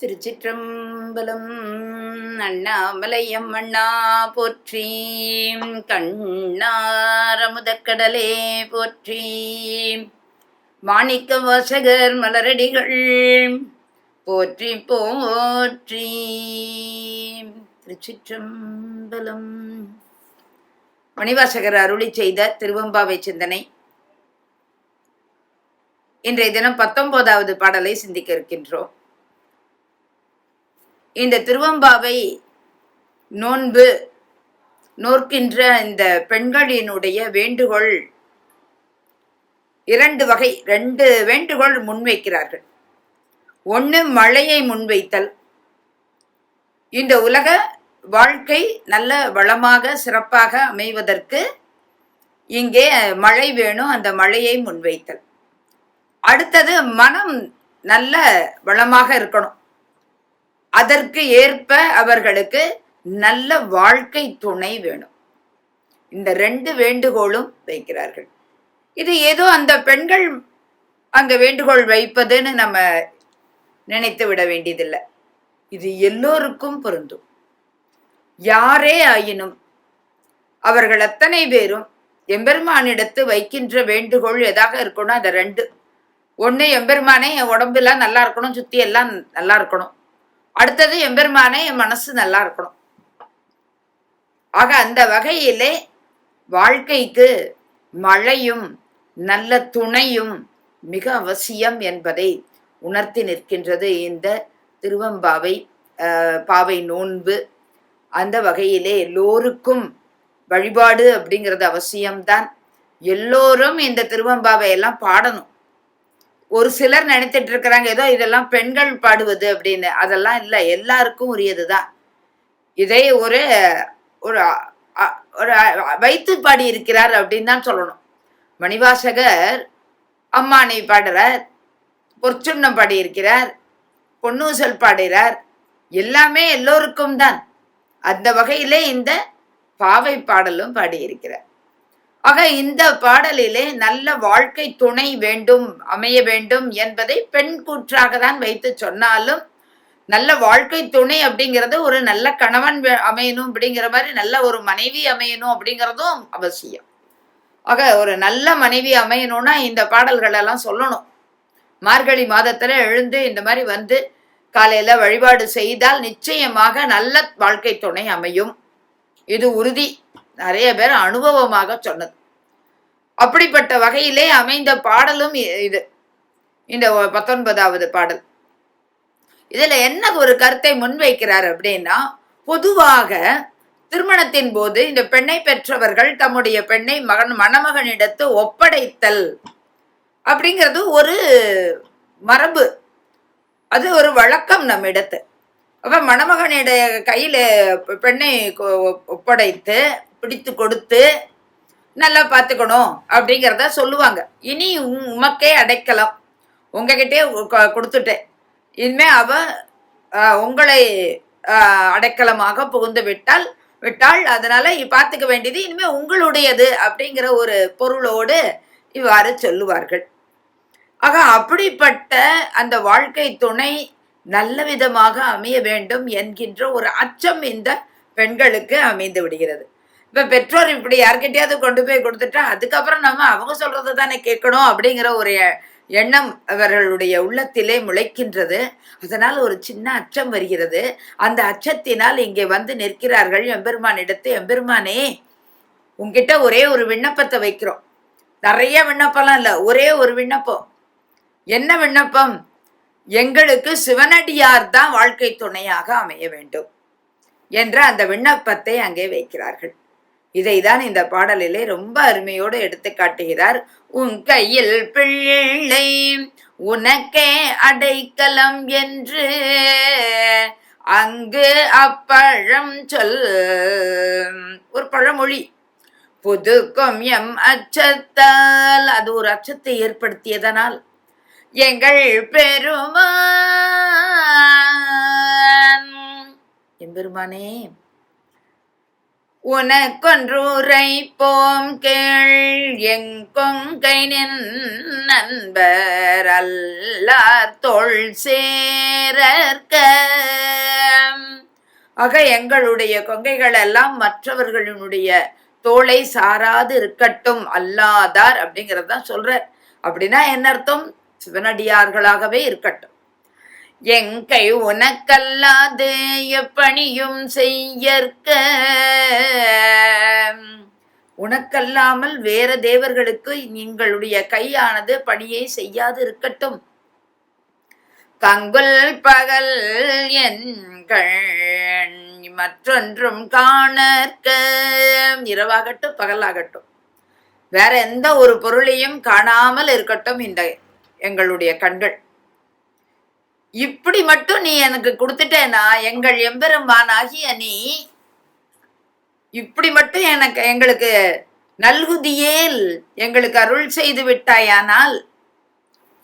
திருச்சிற்றம்பலம் அண்ணாமலையம் அண்ணா போற்றி. கண்ணாரமுதக்கடலே போற்றி. மாணிக்க வாசகர் மலரடிகள் போற்றி போற்றி. திருச்சிற்றம்பலம். மணிவாசகர் அருளி செய்த திருவம்பாவை சிந்தனை. இன்றைய தினம் பத்தொன்பதாவது பாடலை சிந்திக்க இருக்கின்றோம். இந்த திருவம்பாவை நோன்பு நோர்க்கின்ற இந்த பெண்களினுடைய வேண்டுகோள் இரண்டு வகை ரெண்டு வேண்டுகோள் முன்வைக்கிறார்கள். ஒன்று மழையை முன்வைத்தல். இந்த உலக வாழ்க்கை நல்ல வளமாக சிறப்பாக அமைவதற்கு இங்கே மழை வேணும் அந்த மழையை முன்வைத்தல். அடுத்தது மனம் நல்ல வளமாக இருக்கணும். அதற்கு ஏற்ப அவர்களுக்கு நல்ல வாழ்க்கை துணை வேணும். இந்த ரெண்டு வேண்டுகோளும் வைக்கிறார்கள். இது ஏதோ அந்த பெண்கள் அங்க வேண்டுகோள் வைப்பதுன்னு நம்ம நினைத்து விட வேண்டியதில்லை. இது எல்லோருக்கும் பொருந்தும். யாரே ஆயினும் அவர்கள் அத்தனை பேரும் எம்பெருமானிடத்து வைக்கின்ற வேண்டுகோள் எதாக இருக்கணும்? அந்த ரெண்டு. ஒன்று எம்பெருமானே என் உடம்பெல்லாம் நல்லா இருக்கணும் சுத்தி எல்லாம் நல்லா இருக்கணும். அடுத்தது எம்பெருமானே என் மனசு நல்லா இருக்கணும். ஆக அந்த வகையிலே வாழ்க்கைக்கு மழையும் நல்ல துணையும் மிக அவசியம் என்பதை உணர்த்தி நிற்கின்றது இந்த திருவம்பாவை பாவை நோன்பு. அந்த வகையிலே எல்லோருக்கும் வழிபாடு அப்படிங்கிறது அவசியம்தான். எல்லோரும் இந்த திருவம்பாவை எல்லாம் பாடணும். ஒரு சிலர் நினைத்துட்டு இருக்கிறாங்க ஏதோ இதெல்லாம் பெண்கள் பாடுவது அப்படின்னு. அதெல்லாம் இல்லை எல்லாருக்கும் உரியதுதான். இதை ஒரு ஒரு ஒரு வைத்து பாடி இருக்கிறார் அப்படின்னு தான் சொல்லணும். மணிவாசகர் அம்மானை பாடுறார் பொற்சுண்ணம் பாடியிருக்கிறார் பொன்னூசல் பாடுகிறார் எல்லாமே எல்லோருக்கும் தான். அந்த வகையிலே இந்த பாவை பாடலும் பாடியிருக்கிறார். ஆக இந்த பாடலிலே நல்ல வாழ்க்கை துணை வேண்டும் அமைய வேண்டும் என்பதை பெண் கூற்றாக தான் வைத்து சொன்னாலும் நல்ல வாழ்க்கை துணை அப்படிங்கிறது ஒரு நல்ல கணவன் அமையணும் அப்படிங்கிற மாதிரி நல்ல ஒரு மனைவி அமையணும் அப்படிங்கிறதும் அவசியம். ஆக ஒரு நல்ல மனைவி அமையணும்னா இந்த பாடல்கள் எல்லாம் சொல்லணும். மார்கழி மாதத்துல எழுந்து இந்த மாதிரி வந்து காலையில வழிபாடு செய்தால் நிச்சயமாக நல்ல வாழ்க்கை துணை அமையும். இது உறுதி. நிறைய பேர் அனுபவமாக சொன்னது. அப்படிப்பட்ட வகையிலே அமைந்த பாடலும் இது. இந்த பத்தொன்பதாவது பாடல். இதுல என்ன ஒரு கருத்தை முன்வைக்கிறார் அப்படின்னா பொதுவாக திருமணத்தின் போது இந்த பெண்ணை பெற்றவர்கள் தம்முடைய பெண்ணை மகன் மணமகனிடத்து ஒப்படைத்தல் அப்படிங்கிறது ஒரு மரபு. அது ஒரு வழக்கம் நம்மிடத்து. அப்ப மணமகனுடைய கையில பெண்ணை ஒப்படைத்து பிடித்து கொடுத்து நல்லா பார்த்துக்கணும் அப்படிங்கிறத சொல்லுவாங்க. இனி உமக்கே அடைக்கலாம். உங்ககிட்டே கொடுத்துட்டேன். இனிமே அவ உங்களை அடைக்கலமாக புகுந்து விட்டால் விட்டால் அதனால பார்த்துக்க வேண்டியது இனிமே உங்களுடையது அப்படிங்கிற ஒரு பொருளோடு இவ்வாறு சொல்லுவார்கள். ஆக அப்படிப்பட்ட அந்த வாழ்க்கை துணை நல்ல விதமாக அமைய வேண்டும் என்கின்ற ஒரு அச்சம் இந்த பெண்களுக்கு அமைந்து விடுகிறது. இப்ப பெற்றோர் இப்படி யார்கிட்டயாவது கொண்டு போய் கொடுத்துட்டா அதுக்கப்புறம் நம்ம அவங்க சொல்றதை தானே கேட்கணும் அப்படிங்கிற ஒரு எண்ணம் அவர்களுடைய உள்ளத்திலே முளைக்கின்றது. அதனால் ஒரு சின்ன அச்சம் வருகிறது. அந்த அச்சத்தினால் இங்கே வந்து நிற்கிறார்கள் எம்பெருமான் இடத்து எம்பெருமானே உங்ககிட்ட ஒரே ஒரு விண்ணப்பத்தை வைக்கிறோம். நிறைய விண்ணப்பம்லாம் இல்லை ஒரே ஒரு விண்ணப்பம். என்ன விண்ணப்பம்? எங்களுக்கு சிவனடியார் தான் வாழ்க்கை துணையாக அமைய வேண்டும் என்ற அந்த விண்ணப்பத்தை அங்கே வைக்கிறார்கள். இதைதான் இந்த பாடலிலே ரொம்ப அருமையோடு எடுத்து காட்டுகிறார். உன் கையில் பிள்ளை உனக்கே அடைக்கலம் என்று அங்கு அப்பழம் சொல். ஒரு பழமொழி. புதுக்கும் எம் அச்சத்தால் அது ஒரு அச்சத்தை ஏற்படுத்தியதனால் எங்கள் பெருமான். எம்பெருமானே உனக்கொன்றுரைப்போம் கேள். எங்கொங்கை நின் நண்பர் அல்லார் தொல் சேரற்க. ஆக எங்களுடைய கொங்கைகள் எல்லாம் மற்றவர்களினுடைய தோளை சாராது இருக்கட்டும். அல்லாதார் அப்படிங்கிறது தான் சொல்ற. அப்படின்னா என்ன அர்த்தம்? சிவனடியார்களாகவே இருக்கட்டும். எங்கை உனக்கல்லாது எப்பணியும் செய்யற்க. உனக்கல்லாமல் வேற தேவர்களுக்கு நீங்களுடைய கையானது பணியை செய்யாது இருக்கட்டும் கங்குல் பகல் என்கள் மற்றொன்றும் காணற்க. இரவாகட்டும் பகலாகட்டும். வேற எந்த ஒரு பொருளையும் காணாமல் இருக்கட்டும் இந்த எங்களுடைய கண்கள். இப்படி மட்டும் நீ எனக்கு கொடுத்துட்டேனா எங்கள் எம்பெருமானாகிய நீ இப்படி மட்டும் எனக்கு எங்களுக்கு நல்குதியேல் எங்களுக்கு அருள் செய்து விட்டாயானால்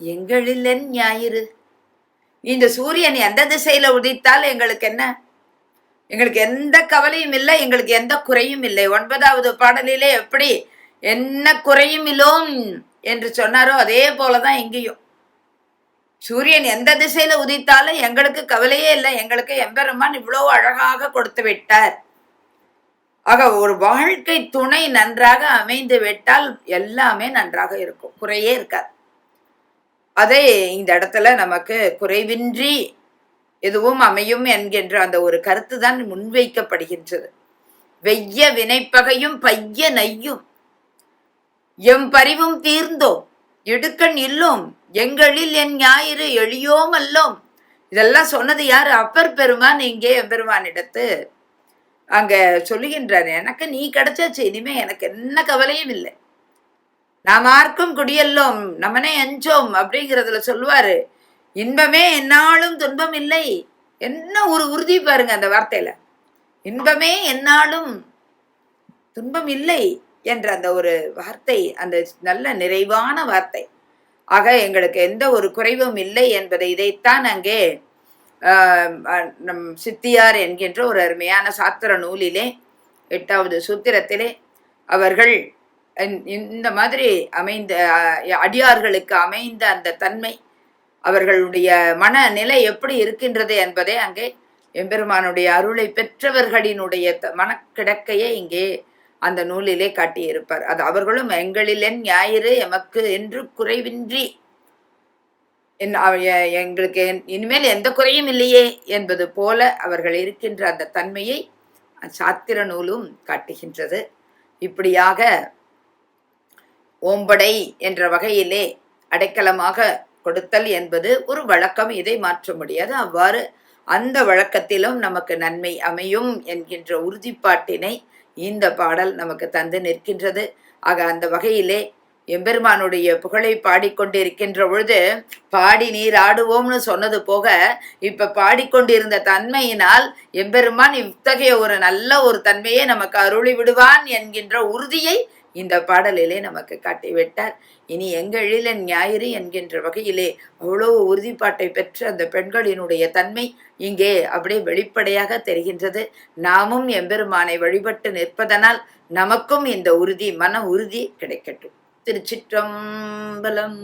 எங்களில் ஞாயிறு. இந்த சூரியன் எந்த திசையில உதித்தால் எங்களுக்கு என்ன? எங்களுக்கு எந்த கவலையும் இல்லை எங்களுக்கு எந்த குறையும் இல்லை. ஒன்பதாவது பாடலிலே எப்படி என்ன குறையும் இல்லோம் என்று சொன்னாரோ அதே போலதான் இங்கேயும். சூரியன் எந்த திசையில உதித்தாலும் எங்களுக்கு கவலையே இல்லை. எங்களுக்கு எம்பெருமான் இவ்வளவு அழகாக கொடுத்து விட்டார். ஆக ஒரு வாழ்க்கை துணை நன்றாக அமைந்து விட்டால் எல்லாமே நன்றாக இருக்கும். குறையே இருக்காது. அதே இந்த இடத்துல நமக்கு குறைவின்றி எதுவும் அமையும் என்கின்ற அந்த ஒரு கருத்து தான் முன்வைக்கப்படுகின்றது. வெய்ய வினைப்பகையும் பைய நையும். எம் பரிவும் தீர்ந்தோம். இடுக்கண் இல்லும் எங்களில் என் ஞாயிறு எளியோம் அல்லோம் இதெல்லாம் சொன்னது யாரு? அப்பர் பெருமான் இங்கே எம்பெருமானிடத்து அங்க சொல்லுகின்றார் எனக்கு நீ கிடைச்சாச்சு இனிமே எனக்கு என்ன கவலையும் இல்லை. நாம் ஆர்க்கும் குடியல்லோம் நம்மனே அஞ்சோம் அப்படிங்கிறதுல சொல்லுவாரு. இன்பமே என்னாலும் துன்பம் இல்லை. என்ன ஒரு உறுதி பாருங்க அந்த வார்த்தையில. இன்பமே என்னாலும் துன்பம் இல்லை. என்ற அந்த ஒரு வார்த்தை அந்த நல்ல நிறைவான வார்த்தை. ஆக எங்களுக்கு எந்த ஒரு குறைவும் இல்லை என்பதை இதைத்தான் அங்கே நம் சித்தியார் என்கின்ற ஒரு அருமையான சாத்திர நூலிலே எட்டாவது சூத்திரத்திலே அவர்கள் இந்த மாதிரி அமைந்த அடியார்களுக்கு அமைந்த அந்த தன்மை அவர்களுடைய மனநிலை எப்படி இருக்கின்றது என்பதை அங்கே எம்பெருமானுடைய அருளை பெற்றவர்களினுடைய மனக்கிடக்கையை இங்கே அந்த நூலிலே காட்டியிருப்பார். அது அவர்களும் எங்களிலென் ஞாயிறு எமக்கு என்று குறைவின்றி என் எங்களுக்கு இனிமேல் எந்த குறையும் இல்லையே என்பது போல அவர்கள் இருக்கின்ற அந்த தன்மையை சாத்திர நூலும் காட்டுகின்றது. இப்படியாக ஓம்படை என்ற வகையிலே அடைக்கலமாக கொடுத்தல் என்பது ஒரு வழக்கம். இதை மாற்ற முடியாது. அவ்வாறு அந்த வழக்கத்திலும் நமக்கு நன்மை அமையும் என்கின்ற உறுதிப்பாட்டினை இந்த பாடல் நமக்கு தந்து நிற்கின்றது. ஆக அந்த வகையிலே எம்பெருமானுடைய புகழை பாடிக்கொண்டிருக்கின்ற பொழுது பாடி நீர் ஆடுவோம்னு சொன்னது போக இப்ப பாடிக்கொண்டிருந்த தன்மையினால் எம்பெருமான் இத்தகைய ஒரு நல்ல ஒரு தன்மையை நமக்கு அருளி விடுவான் என்கின்ற உறுதியை இந்த பாடலிலே நமக்கு காட்டிவிட்டார். இனி எங்களில் ஞாயிறு என்கின்ற வகையிலே அவ்வளவு உறுதிப்பாட்டை பெற்ற அந்த பெண்களினுடைய தன்மை இங்கே அப்படியே வெளிப்படையாக தெரிகின்றது. நாமும் எம்பெருமானை வழிபட்டு நிற்பதனால் நமக்கும் இந்த உறுதி மன உறுதி கிடைக்கட்டும். திருச்சிற்றம்பலம்.